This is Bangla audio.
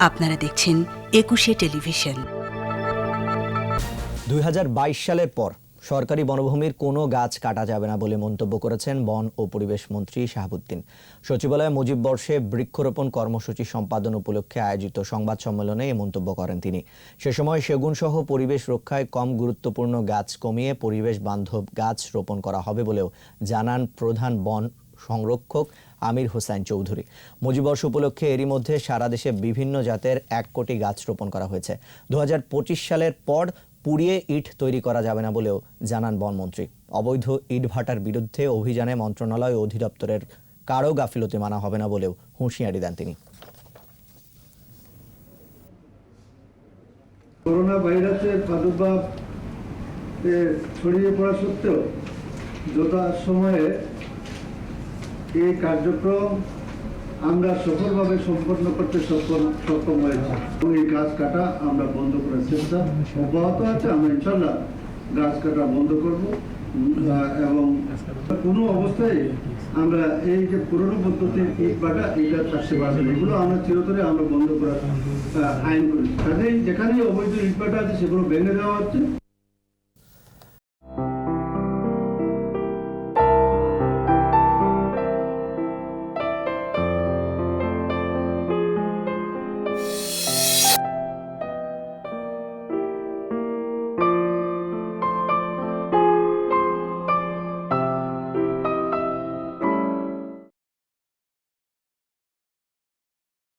আপনারা দেখছেন একুশে টেলিভিশন। দুই হাজার বাইশ সালের পর সরকারি বনভূমির কোনো গাছ কাটা যাবে না বলে মন্তব্য করেছেন বন ও পরিবেশ মন্ত্রী শাহাবুদ্দিন। সচিবালয়ে মুজিব বর্ষে বৃক্ষরোপণ কর্মসূচি সম্পাদন উপলক্ষে আয়োজিত সংবাদ সম্মেলনে এই মন্তব্য করেন তিনি। সে সময় সেগুন সহ পরিবেশ রক্ষায় কম গুরুত্বপূর্ণ গাছ কমিয়ে পরিবেশ বান্ধব গাছ রোপণ করা হবে বলেও জানান প্রধান বন সংরক্ষক আমির হোসেন চৌধুরী। মুজিবর্ষ উপলক্ষে এরই মধ্যে সারা দেশে বিভিন্ন জাতের এক কোটি গাছ রোপণ করা হয়েছে। দু সালের পর পুড়িয়ে ইট তৈরি করা যাবে না বলেও জানান বনমন্ত্রী অবৈধ ইট ভাটার বিরুদ্ধে অভিযানে মন্ত্রণালয় অধিদপ্তরের কারও গাফিলতি মানা হবে না বলেও হুঁশিয়ারি দেন তিনি। করোনা ভাইরাসের প্রাদুর্ভাব ছড়িয়ে পড়া সত্ত্বেও যথা সময়ে এই কার্যক্রম আমরা সফলভাবে সম্পন্ন করতে সক্ষম সক্ষম হয়েছি। এবং এই গাছ কাটা আমরা বন্ধ করার চেষ্টা। অব্যাহত আছে, আমরা ইনশাল্লাহ গাছ কাটা বন্ধ করব। এবং কোনো অবস্থায় আমরা এই যে পুরনো পদ্ধতির ইট বাটা এটা পারবে না। এগুলো আমরা চিরতরে আমরা বন্ধ করার আইন করেছি। কাজেই যেখানেই অবৈধ ইট বাটা আছে, সেগুলো ভেঙে দেওয়া হচ্ছে।